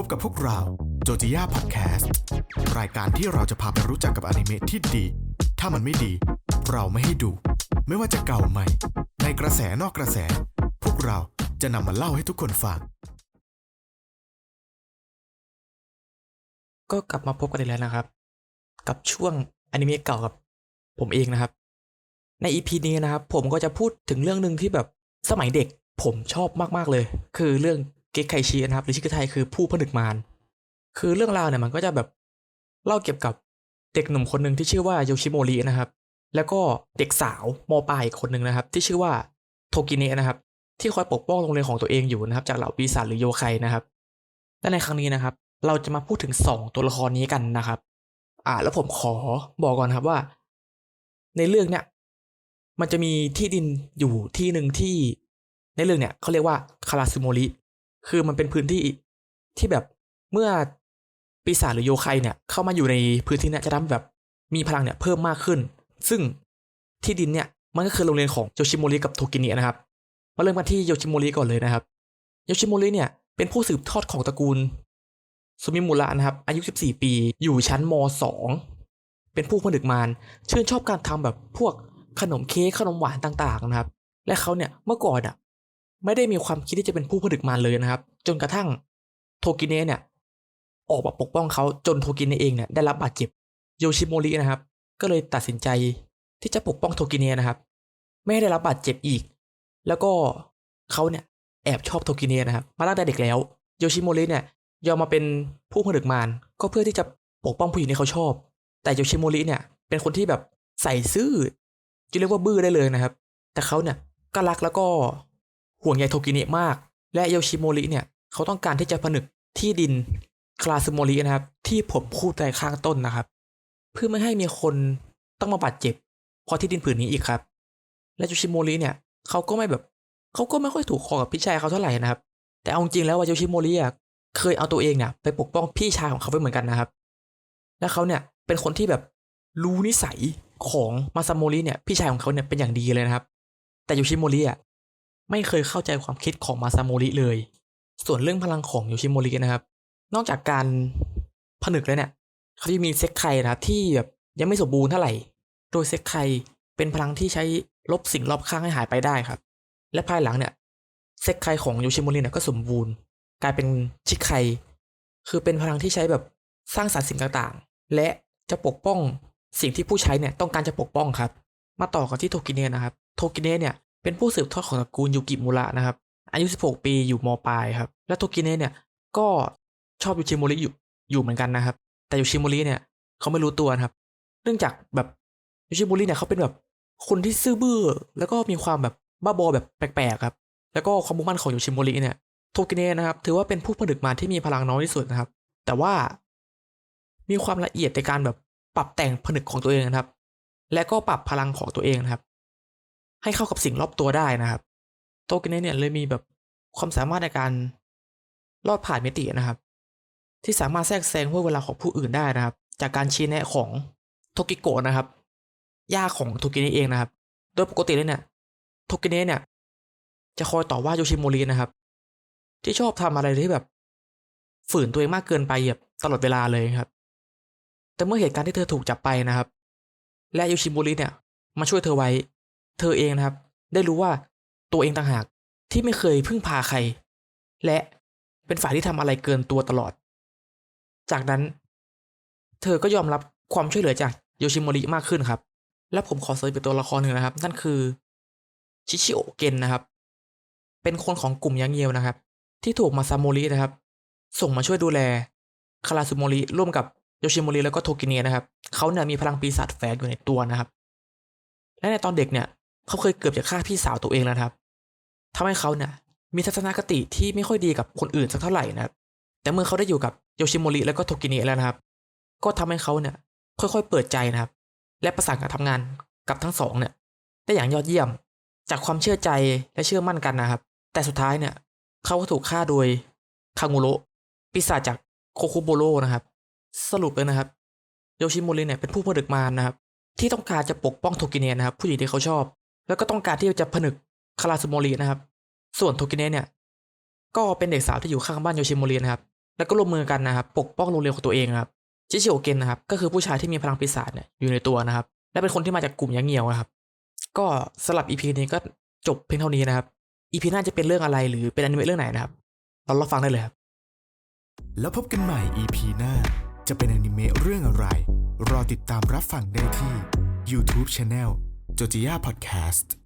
พบกับพวกเราโจจิยาพอดแคสต์รายการที่เราจะพาไปรู้จักกับอนิเมะที่ดี ถ้ามันไม่ดี เราไม่ให้ดู ไม่ว่าจะเก่าใหม่ ในกระแสนอกกระแส พวกเราจะนำมาเล่าให้ทุกคนฟัง ก็กลับมาพบกันอีกแล้วนะครับ กับช่วงอนิเมะเก่ากับผมเองนะครับ ในอีพีนี้นะครับ ผมก็จะพูดถึงเรื่องหนึ่งที่แบบสมัยเด็กผมชอบมากๆเลย คือเรื่อง เกคไคชินะครับหรือชื่อไทยคือผู้ผนึกมารคือเรื่องราวเนี่ยมันก็จะแบบเล่าเกี่ยวกับเด็กหนุ่มคนหนึ่งที่ชื่อว่าโยชิโมรินะครับ แล้วก็เด็กสาวมปลายอีกคนหนึ่งนะครับ ที่ชื่อว่าโทกิเนะนะครับ ที่คอยปกป้องโรงเรียนของตัวเองอยู่นะครับ จากเหล่าปีศาจหรือโยไคนะครับและในครั้งนี้นะครับ เราจะมาพูดถึงสองตัวละครนี้กันนะครับ อ่า แล้วผมขอบอกก่อนครับว่า ในเรื่องเนี่ยมันจะมีที่ดินอยู่ที่หนึ่งที่ ในเรื่องเนี่ยเขาเรียกว่าคาราซึโมริ คือมันเป็นพื้นที่ที่แบบเมื่อปีศาจหรือโยไคเนี่ย เข้ามาอยู่ในพื้นที่นี่ยจะทำให้แบบมีพลังเนี่ยเพิ่มมากขึ้น ซึ่งที่ดินเนี่ยมันก็คือโรงเรียนของโยชิโมริกับโทกิเนะนะครับมาเริ่มกันที่โยชิโมริก่อนเลยนะครับโยชิโมริเนี่ยเป็นผู้สืบทอดของตระกูลสุมิมุระนะครับ อายุ 14 ปี อยู่ชั้นม 2 เป็นผู้ผนึกมารชื่นชอบการทำแบบพวกขนมเค้กขนมหวานต่างๆนะครับ และเขาเนี่ยเมื่อก่อนอะ ไม่ได้มีความคิดที่จะเป็นผู้ผนึกมารเลยนะครับ จนกระทั่งโทกิเนะเนี่ย ออกมาปกป้องเขาจนโทกิเนะเองเนี่ยได้รับบาดเจ็บโยชิโมรินะครับ ก็เลยตัดสินใจที่จะปกป้องโทกิเนะนะครับ ไม่ให้ได้รับบาดเจ็บอีก แล้วก็เขาเนี่ยแอบชอบโทกิเนะนะครับ มาตั้งแต่เด็กแล้วโยชิโมริเนี่ยยอมมาเป็นผู้ผนึกมารก็เพื่อที่จะปกป้องผู้หญิงที่เขาชอบ แต่โยชิโมริเนี่ย เป็นคนที่แบบใส่ซื่อจะเรียกว่าบื้อได้เลยนะครับ แต่เขาเนี่ยก็รักแล้วก็ ห่วงใยโทกิเนะมาก และโยชิโมริเนี่ยเขาต้องการที่จะผนึกที่ดินคลาซึโมรินะครับ ที่ผมพูดในข้างต้นนะครับ เพื่อไม่ให้มีคนต้องมาบาดเจ็บเพราะที่ดินผืนนี้อีกครับ และโยชิโมริเนี่ยเขาก็ไม่แบบเขาก็ไม่ค่อยถูกคอกับพี่ชายเขาเท่าไหร่นะครับ แต่เอาจริงแล้วว่าโยชิโมริอะเคยเอาตัวเองเนี่ยไปปกป้องพี่ชายของเขาไว้เหมือนกันนะครับ และเขาเนี่ยเป็นคนที่แบบรู้นิสัยของมาซาโมริเนี่ยพี่ชายของเขาเนี่ยเป็นอย่างดีเลยนะครับ แต่โยชิโมริอะ ไม่เคยเข้าใจความคิดของมาซาโมริเลย ส่วนเรื่องพลังของโยชิโมรินะครับ นอกจากการผนึกแล้วเนี่ย เขาจะมีเซ็กไคนะครับที่แบบยังไม่สมบูรณ์เท่าไหร่ โดยเซ็กไคเป็นพลังที่ใช้ลบสิ่งรอบข้างให้หายไปได้ครับ และภายหลังเนี่ยเซ็กไคของโยชิโมริเนี่ยก็สมบูรณ์ กลายเป็นชิคไคคือเป็นพลังที่ใช้แบบสร้างสรรค์สิ่งต่างๆ และจะปกป้องสิ่งที่ผู้ใช้เนี่ยต้องการจะปกป้องครับ มาต่อกันที่โทกิเนะนะครับ โทกิเนะเนี่ย เป็นผู้สืบทอดของตระกูลยูกิมุระนะครับ อายุ 16 ปีอยู่มปลายครับ และโทกิเนะเนี่ยก็ชอบยูชิโมริอยู่อยู่เหมือนกันนะครับ แต่ยูชิโมริเนี่ยเขาไม่รู้ตัวนะครับ เนื่องจากแบบยูชิโมริเนี่ยเขาเป็นแบบคนที่ซื่อบื้อ แล้วก็มีความแบบบ้าบอแบบแปลกๆครับ แล้วก็ความมุ่งมั่นของยูชิโมริเนี่ยโทกิเนะนะครับ ถือว่าเป็นผู้ผนึกมาที่มีพลังน้อยที่สุดนะครับ แต่ว่ามีความละเอียดในการแบบปรับแต่งผนึกของตัวเองนะครับ และก็ปรับพลังของตัวเองนะครับ ให้เข้ากับสิ่งรอบตัวได้นะครับโทกิเนะเนี่ยเลยมีแบบความสามารถในการรอดผ่านมิตินะครับ ที่สามารถแทรกแซงห่วงเวลาของผู้อื่นได้นะครับ จากการชี้แนะของโทกิโกะนะครับย่าของโทกิเนะเองนะครับ โดยปกติเลยเนี่ยโทกิเนะเนี่ย จะคอยต่อว่าโยชิโมรินะครับ ที่ชอบทำอะไรที่แบบ ฝืนตัวเองมากเกินไปแบบตลอดเวลาเลยครับ แต่เมื่อเหตุการณ์ที่เธอถูกจับไปนะครับ และโยชิโมริเนี่ยมาช่วยเธอไว้ เธอเองนะครับ ได้รู้ว่าตัวเองต่างหากที่ไม่เคยพึ่งพาใคร และเป็นฝ่ายที่ทำอะไรเกินตัวตลอด จากนั้น เธอก็ยอมรับความช่วยเหลือจากโยชิโมริมากขึ้นครับ และผมขอเสริมเป็นตัวละครหนึ่งนะครับ นั่นคือชิชิโอเกนนะครับ เป็นคนของกลุ่มยังเยียวนะครับ ที่ถูกมาซาโมรินะครับ ส่งมาช่วยดูแลคาราซุโมริร่วมกับโยชิโมริแล้วก็โทกิเนะนะครับเขาเนี่ยมีพลังปีศาจแฝงอยู่ในตัวนะครับ และในตอนเด็กเนี่ย เขาเคยเกือบจะฆ่าพี่สาวตัวเองแล้วนะครับทำให้เขาเนี่ยมีทัศนคติที่ไม่ค่อยดีกับคนอื่นสักเท่าไหร่นะครับ แต่เมื่อเขาได้อยู่กับโยชิโมริแล้วก็โทกิเนะแล้วนะครับ ก็ทำให้เขาเนี่ยค่อยๆ เปิดใจนะครับ และประสานการทำงานกับทั้งสองเนี่ยได้อย่างยอดเยี่ยมจากความเชื่อใจและเชื่อมั่นกันนะครับ แต่สุดท้ายเนี่ยเขาก็ถูกฆ่าโดยคางูโรปีศาจจากโคคุโบโรนะครับ สรุปเลยนะครับโยชิโมริเนี่ยเป็นผู้ผนึกมารนะครับ ที่ต้องการจะปกป้องโทกิเนะนะครับ ผู้หญิงที่เขาชอบ แล้วก็ต้องการที่จะผนึกคาราซุโมรินะครับ ส่วนโทกิเนะเนี่ย ก็เป็นเด็กสาวที่อยู่ข้างบ้านโยชิโมรินะครับ แล้วก็ร่วมมือกันนะครับ ปกป้องโรงเรียนของตัวเองครับ ชิชิโอเกนนะครับ ก็คือผู้ชายที่มีพลังปีศาจเนี่ยอยู่ในตัวนะครับ และเป็นคนที่มาจากกลุ่มยักษ์เงียวนะครับ ก็สลับอีพีนี้ก็จบเพียงเท่านี้นะครับอีพีหน้าจะเป็นเรื่องอะไรหรือเป็นอนิเมะเรื่องไหนนะครับเรารับฟังได้เลยครับ แล้วพบกันใหม่ EP หน้า จะเป็นอนิเมะเรื่องอะไร รอติดตามรับฟังได้ที่ YouTube Channel โจจิยา Podcast